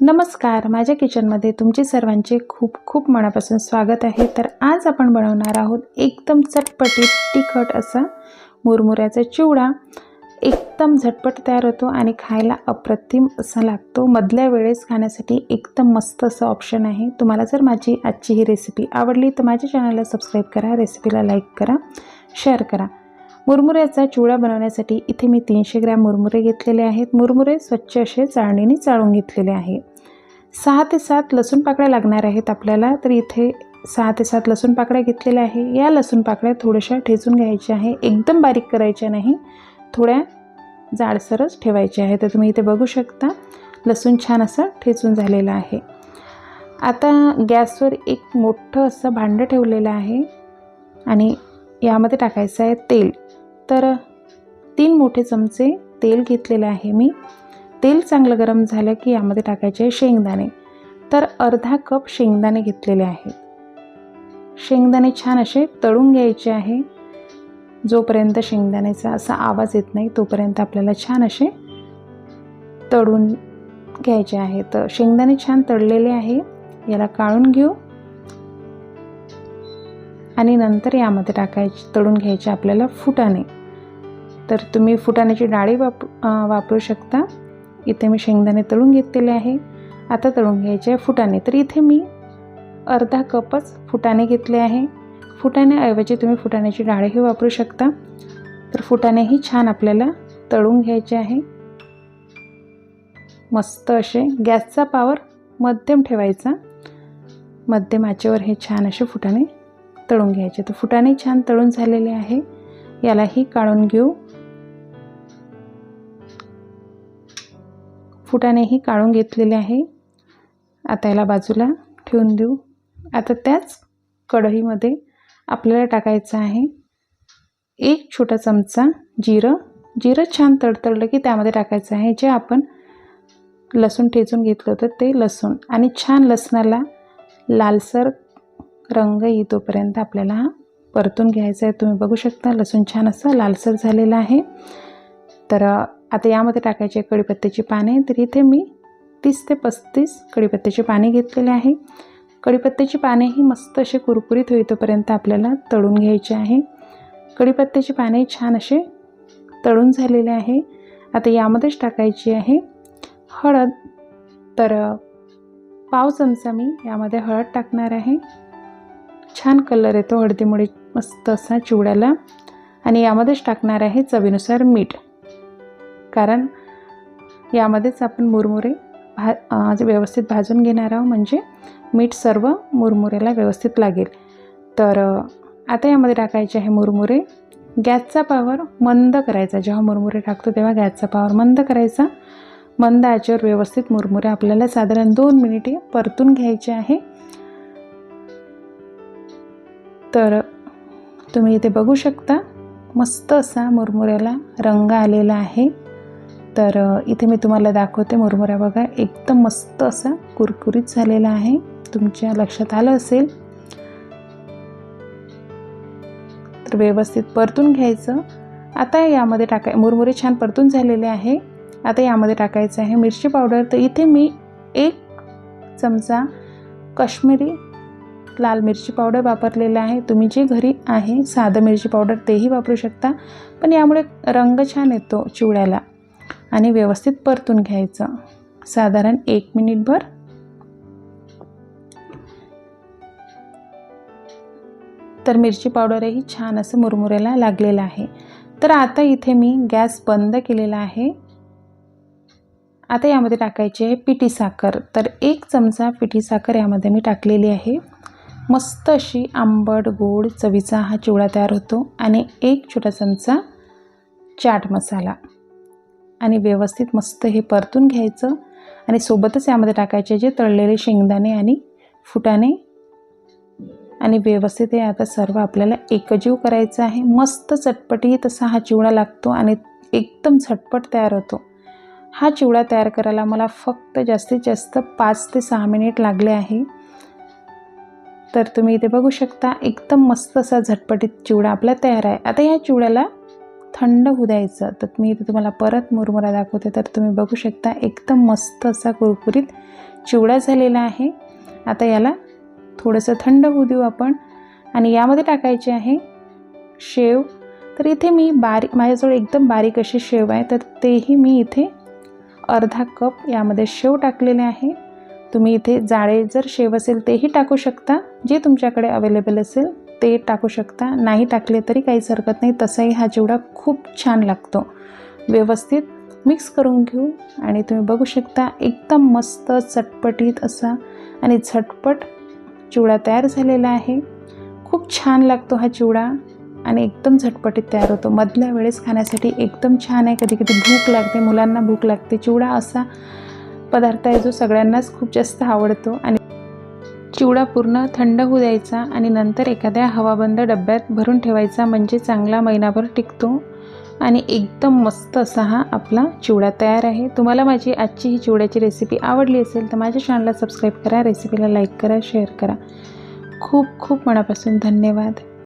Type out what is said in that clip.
नमस्कार. माझ्या किचनमध्ये तुमचे सर्वांचे खूप खूप मनापासून स्वागत आहे. तर आज आपण बनवणार आहोत एकदम चटपटीत तिखट असा मुरमुऱ्याचा चिवडा. एकदम झटपट तयार होतो आणि खायला अप्रतिम असा लागतो. मधल्या वेळेस खाण्यासाठी एकदम मस्त असं ऑप्शन आहे. तुम्हाला जर माझी आजची ही रेसिपी आवडली तर माझ्या चॅनलला सबस्क्राईब करा रेसिपीला लाईक करा शेअर करा. मुरमुऱ्याचा चिवडा बनवण्यासाठी इथे मी तीनशे ग्रॅम मुरमुरे घेतलेले आहेत. मुरमुरे स्वच्छ असे चाळणीने चाळून घेतलेले आहे सहा ते सात लसूण पाकळ्या लागणार आहेत आपल्याला. तर इथे सहा ते सात लसूण पाकळ्या घेतलेल्या आहे. या लसूण पाकळ्या थोड्याशा ठेचून घ्यायच्या आहे. एकदम बारीक करायच्या नाही. थोड्या जाडसरच ठेवायच्या आहे तर तुम्ही इथे बघू शकता लसूण छान असं ठेचून झालेलं आहे. आता गॅसवर एक मोठं असं भांडं ठेवलेलं आहे आणि यामध्ये टाकायचं आहे तेल. तर तीन मोठे चमचे तेल घेतलेले आहे मी. तेल चांगलं गरम झालं की यामध्ये टाकायचे शेंगदाणे. तर अर्धा कप शेंगदाणे घेतलेले आहेत. शेंगदाणे छान असे तळून घ्यायचे आहे. जोपर्यंत शेंगदाण्याचा असा आवाज येत नाही तोपर्यंत आपल्याला छान असे तळून घ्यायचे आहे. तर शेंगदाणे छान तळलेले आहे. याला काढून घेऊ. आणि नंतर यामध्ये टाकायचे तळून घ्यायचे आपल्याला फुटाणे. तर तुम्ही फुटाण्याची डाळी वाप वापरू शकता. इथे मी शेंगदाणे तळून घेतलेले आहे. आता तळून घ्यायचे आहे फुटाणे. तर इथे मी अर्धा कपच फुटाणे घेतले आहे. फुटाण्याऐवजी तुम्ही फुटाण्याची डाळही वापरू शकता. तर फुटाणेही छान आपल्याला तळून घ्यायचे आहे. मस्त असे गॅसचा पावर मध्यम ठेवायचा. मध्यम आचेवर हे छान असे फुटाणे तळून घ्यायचे. तर फुटाणे छान तळून झालेले आहे. यालाही काढून घेऊ. फुटानेही काढून घेतलेले आहे. आता याला बाजूला ठेवून देऊ. आता त्याच कढईमध्ये आपल्याला टाकायचं आहे एक छोटा चमचा जिरं. जिरं छान तडतडलं की त्यामध्ये टाकायचं आहे. जे आपण लसूण ठेचून घेतलं होतं ते लसूण. आणि छान लसणाला लालसर रंग येतोपर्यंत आपल्याला हा परतून घ्यायचा आहे. तुम्ही बघू शकता लसूण छान असं लालसर झालेलं आहे. तर आता यामध्ये टाकायचे कढीपत्त्याची पाने. तर इथे मी तीस ते पस्तीस कढीपत्त्याची पाने घेतलेले आहे. कढीपत्त्याची पानेही मस्त असे कुरकुरीत होईतोपर्यंत आपल्याला तळून घ्यायचे आहे. कढीपत्त्याची पाने छान असे तळून झालेले आहे. आता यामध्येच टाकायची आहे हळद. तर पाव चमचा मी यामध्ये हळद टाकणार आहे. छान कलर येतो हळदीमुळे मस्त असा चिवड्याला. आणि यामध्येच टाकणार आहे चवीनुसार मीठ. कारण यामध्येच आपण मुरमुरे भा व्यवस्थित भाजून घेणार आहोत म्हणजे मीठ सर्व मुरमुऱ्याला व्यवस्थित लागेल. तर आता यामध्ये टाकायचे आहे मुरमुरे. गॅसचा पावर मंद करायचा. जेव्हा मुरमुरे टाकतो तेव्हा गॅसचा पावर मंद करायचा. मंद आचेवर व्यवस्थित मुरमुरे आपल्याला साधारण दोन मिनिटे परतून घ्यायचे आहे. तर तुम्ही इथे बघू शकता मस्त असा मुरमुऱ्याला रंग आलेला आहे. तर इथे मी तुम्हाला दाखवते मुरमुऱ्या बघा एकदम मस्त असा कुरकुरीत झालेला आहे. तुमच्या लक्षात आलं असेल? तर व्यवस्थित परतून घ्यायचं. आता यामध्ये टाकाय मुरमुरे छान परतून झालेले आहे. आता यामध्ये टाकायचं आहे मिरची पावडर. तर इथे मी एक चमचा काश्मीरी लाल मिरची पावडर वापरलेला आहे. तुम्ही जे घरी आहे साधं मिरची पावडर तेही वापरू शकता. पण यामुळे रंग छान येतो चिवड्याला. आणि व्यवस्थित परतून घ्यायचं. साधारण एक मिनिटभर. तर मिरची पावडरही छान असं मुरमुऱ्याला लागलेलं आहे. तर आता इथे मी गॅस बंद केलेला आहे. आता यामध्ये टाकायची आहे पिठी साखर. तर एक चमचा पिठी साखर यामध्ये मी टाकलेली आहे. मस्त अशी आंबट गोड चवीचा हा चिवडा तयार होतो. आणि एक छोटा चमचा चाट मसाला. आणि व्यवस्थित मस्त हे परतून घ्यायचं आणि सोबतच यामध्ये टाकायचे जे तळलेले शेंगदाणे आणि फुटाणे. आणि व्यवस्थित हे आता सर्व आपल्याला एकजीव करायचं आहे. मस्त चटपटी तसा हा चिवडा लागतो आणि एकदम झटपट तयार होतो. हा चिवडा तयार करायला मला फक्त जास्तीत जास्त पाच ते सहा मिनिट लागले आहे. तर तुम्ही इथे बघू शकता एकदम मस्त असा झटपटीत चिवडा आपला तयार आहे. आता या चिवड्याला थंड होऊ द्यायचं. तर मी इथे तुम्हाला परत मुरमुरा दाखवते. तर तुम्ही बघू शकता एकदम मस्त असा कुरकुरीत चिवडा झालेला आहे. आता याला थोडंसं थंड होऊ देऊ आपण. आणि यामध्ये टाकायचे आहे शेव. तर इथे मी बारीक माझ्याजवळ एकदम बारीक अशी शेव आहे. तर तेही मी इथे अर्धा कप यामध्ये शेव टाकलेले आहे. तुम्ही इथे जाळे जर शेव असेल तेही टाकू शकता जे तुमच्याकडे अवेलेबल असेल. ते टाकू शकता. नाही टाकले तरी काहीच हरकत नाही. तसाही हा चिवडा खूप छान लागतो. व्यवस्थित मिक्स करून घेऊ आणि तुम्ही बघू शकता एकदम मस्त चटपटीत असा आणि झटपट चिवडा तयार झालेला आहे. खूप छान लागतो हा चिवडा आणि एकदम झटपटीत तयार होतो. मधल्या वेळेस खाण्यासाठी एकदम छान आहे. कधी कधी भूक लागते मुलांना भूक लागते. चिवडा असा पदार्थ आहे जो सगळ्यांनाच खूप जास्त आवडतो आणि चिवडा पूर्ण थंड होऊ द्यायचा आणि नंतर एखाद्या हवाबंद डब्यात भरून ठेवायचा म्हणजे चांगला महिनाभर टिकतो. आणि एकदम मस्त असा हा आपला चिवडा तयार आहे. तुम्हाला माझी आजची ही चिवड्याची रेसिपी आवडली असेल तर माझ्या चॅनलला सबस्क्राईब करा रेसिपीला लाईक करा शेअर करा. खूप खूप मनापासून धन्यवाद.